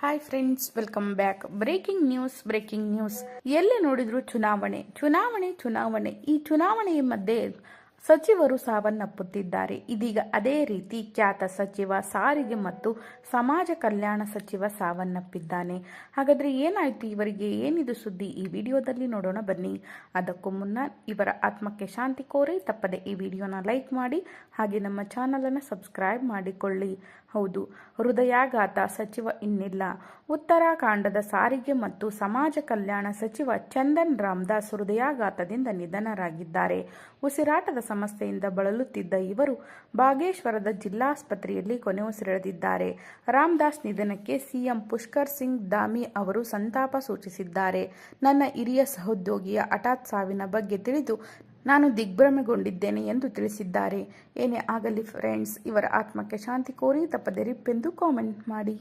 Hi friends welcome back breaking news breaking news ಎಲ್ಲಿ ನೋಡಿದ್ರು ಚುನಾವಣೆ? ಚುನಾವಣೆ ಚುನಾವಣೆ. ಈ ಚುನಾವಣೆಯ ಮಧ್ಯೆ ಸಚಿವರು ಸಾವನ್ನಪ್ಪುತ್ತಿದ್ದಾರೆ. ಇದೀಗ ಅದೇ ರೀತಿ ಖ್ಯಾತ ಸಚಿವ ಸಾರಿಗೆ ಮತ್ತು ಸಮಾಜ ಕಲ್ಯಾಣ ಸಚಿವ ಸಾವನ್ನಪ್ಪಿದ್ದಾನೆ. ಹಾಗಾದ್ರೆ ಏನಾಯ್ತು? ಇವರಿಗೆ ಏನಿದು ಸುದ್ದಿ? ಈ ವಿಡಿಯೋದಲ್ಲಿ ನೋಡೋಣ ಬನ್ನಿ. ಅದಕ್ಕೂ ಮುನ್ನ ಇವರ ಆತ್ಮಕ್ಕೆ ಶಾಂತಿ ಕೋರಿ ತಪ್ಪದೆ ಈ ವಿಡಿಯೋನ ಲೈಕ್ ಮಾಡಿ ಹಾಗೆ ನಮ್ಮ ಚಾನಲನ್ನು ಸಬ್ಸ್ಕ್ರೈಬ್ ಮಾಡಿಕೊಳ್ಳಿ. ಹೌದು, ಹೃದಯಾಘಾತ ಸಚಿವ ಇನ್ನಿಲ್ಲ. ಉತ್ತರಾಖಂಡದ ಸಾರಿಗೆ ಮತ್ತು ಸಮಾಜ ಕಲ್ಯಾಣ ಸಚಿವ ಚಂದನ್ ರಾಮದಾಸ್ ಹೃದಯಾಘಾತದಿಂದ ನಿಧನರಾಗಿದ್ದಾರೆ. ಉಸಿರಾಟದ ಸಮಸ್ಯೆಯಿಂದ ಬಳಲುತ್ತಿದ್ದ ಇವರು ಬಾಗೇಶ್ವರದ ಜಿಲ್ಲಾಸ್ಪತ್ರೆಯಲ್ಲಿ ಕೊನೆಯುಸಿರೆಳೆದಿದ್ದಾರೆ ರಾಮದಾಸ್ ನಿಧನಕ್ಕೆ ಸಿಎಂ ಪುಷ್ಕರ್ ಸಿಂಗ್ ದಾಮಿ ಅವರು ಸಂತಾಪ ಸೂಚಿಸಿದ್ದಾರೆ. ನನ್ನ ಹಿರಿಯ ಸಹೋದ್ಯೋಗಿಯ ಹಠಾತ್ ಸಾವಿನ ಬಗ್ಗೆ ತಿಳಿದು ನಾನು ದಿಗ್ಭ್ರಮೆಗೊಂಡಿದ್ದೇನೆ ಎಂದು ತಿಳಿಸಿದ್ದಾರೆ. ಏನೇ ಆಗಲಿ ಫ್ರೆಂಡ್ಸ್ ಇವರ ಆತ್ಮಕ್ಕೆ ಶಾಂತಿ ಕೋರಿ ತಪ್ಪದೆ ರಿಪ್ಪೆಂದು ಕಾಮೆಂಟ್ ಮಾಡಿ.